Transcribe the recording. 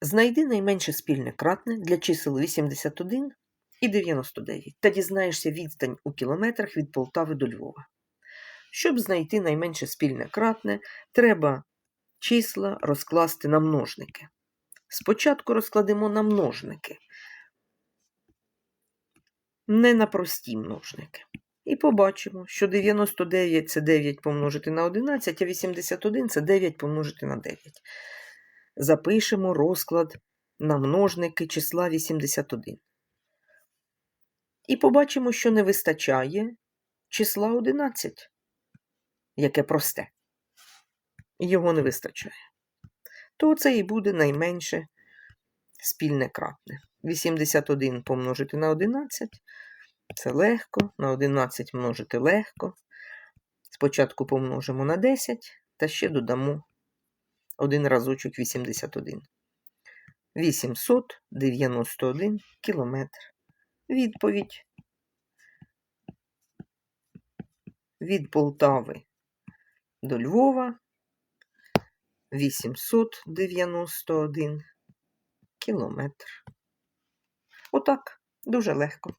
Знайди найменше спільне кратне для чисел 81 і 99 та дізнаєшся відстань у кілометрах від Полтави до Львова. Щоб знайти найменше спільне кратне, треба числа розкласти на множники. Спочатку розкладемо на множники, не на прості множники. І побачимо, що 99 це 9 помножити на 11, а 81 це 9 помножити на 9. Запишемо розклад на множники числа 81. І побачимо, що не вистачає числа 11, яке просте. Його не вистачає. То це і буде найменше спільне кратне. 81 помножити на 11 це легко, на 11 множити легко. Спочатку помножимо на 10 та ще додамо один разочок 81. 891 кілометр. Відповідь від Полтави до Львова 891 кілометр. Отак, дуже легко.